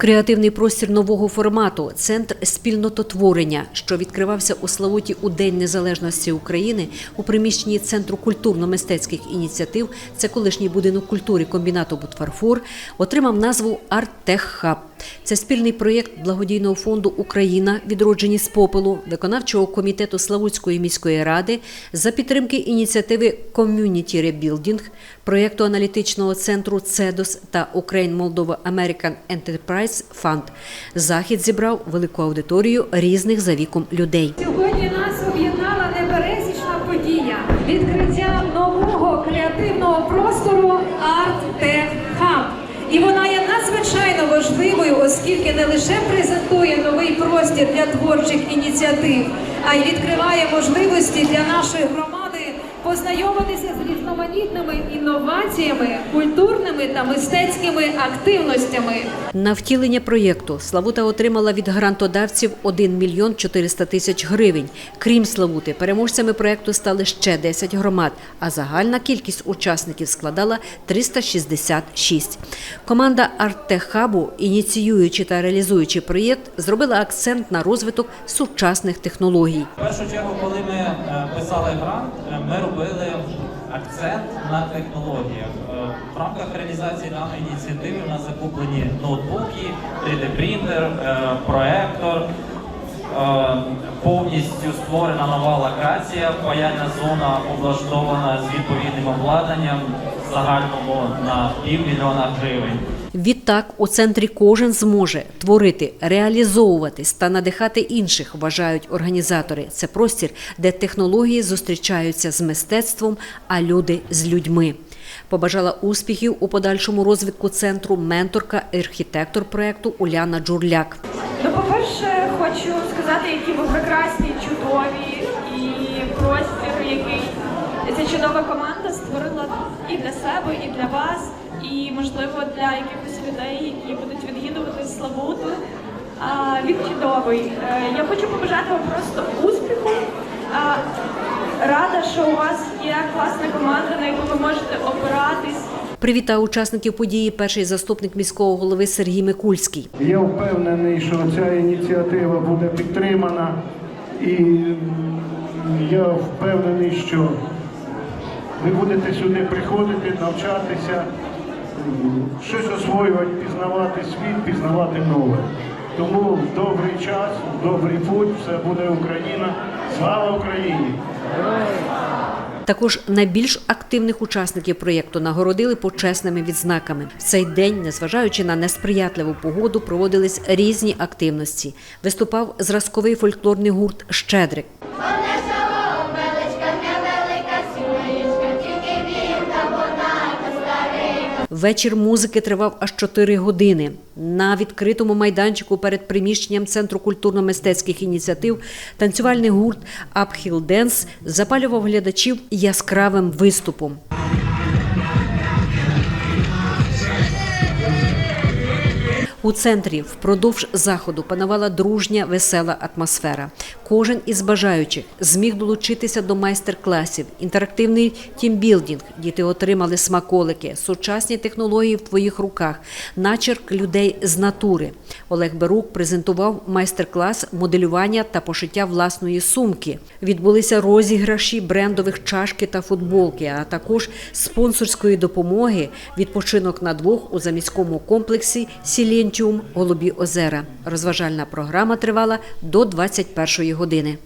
Креативний простір нового формату, центр спільнототворення, що відкривався у Славуті у День Незалежності України у приміщенні Центру культурно-мистецьких ініціатив, це колишній будинок культури комбінату Бутфарфор, отримав назву Арттеххаб. Це спільний проєкт благодійного фонду Україна відроджені з попелу, виконавчого комітету Славутської міської ради за підтримки ініціативи Community Rebuilding, проєкту аналітичного центру ЦЕДОС та Ukraine Moldova American Enterprise Fund. Захід зібрав велику аудиторію різних за віком людей. Сьогодні нас об'єднала непересічна подія відкриття нового креативного простору Art Tech Hub. І вона є важливою, оскільки не лише презентує новий простір для творчих ініціатив, а й відкриває можливості для нашої громади познайомитися з різноманітними інноваціями, культурними та мистецькими активностями. На втілення проєкту Славута отримала від грантодавців 1 мільйон 400 тисяч гривень. Крім Славути, переможцями проєкту стали ще 10 громад, а загальна кількість учасників складала 366. Команда Арттехабу, ініціюючи та реалізуючи проєкт, зробила акцент на розвиток сучасних технологій. В першу чергу, коли ми е, писали грант, е, ми робили акцент на технологіях. Е, В рамках реалізації даної ініціативи у нас закуплені ноутбуки, 3D-принтер, е, проектор. е, Повністю створена нова локація, паяльна зона облаштована з відповідним обладнанням загальному на півмільйона гривень. Відтак у центрі кожен зможе творити, реалізовуватись та надихати інших, вважають організатори. Це простір, де технології зустрічаються з мистецтвом, а люди з людьми. Побажала успіхів у подальшому розвитку центру менторка архітектор проекту Уляна Джурляк. Ну, по-перше, хочу сказати, які ви прекрасні, чудові і простір, який ця чудова команда створила і для себе, і для вас, і можливо для якихось людей, які будуть відвідувати Славуту. Він чудовий. Е, Я хочу побажати вам просто успіху. Рада, що у вас є класна команда, на яку ви можете опиратись. Привітав учасників події перший заступник міського голови Сергій Микульський. Я впевнений, що ця ініціатива буде підтримана, і я впевнений, що ви будете сюди приходити, навчатися, щось освоювати, пізнавати світ, пізнавати нове. Тому в добрий час, в добрий путь, все буде Україна. Слава Україні! Також найбільш активних учасників проєкту нагородили почесними відзнаками. В цей день, незважаючи на несприятливу погоду, проводились різні активності. Виступав зразковий фольклорний гурт Щедрик. Вечір музики тривав аж 4 години. На відкритому майданчику перед приміщенням Центру культурно-мистецьких ініціатив танцювальний гурт Uphill Dance запалював глядачів яскравим виступом. У центрі впродовж заходу панувала дружня, весела атмосфера. Кожен із бажаючих зміг долучитися до майстер-класів, інтерактивний тімбілдинг. Діти отримали смаколики, сучасні технології в твоїх руках, начерк людей з натури. Олег Берук презентував майстер-клас моделювання та пошиття власної сумки. Відбулися розіграші брендових чашки та футболки, а також спонсорської допомоги відпочинок на двох у заміському комплексі Сілєнтіум Голубі озера. Розважальна програма тривала до 21 години.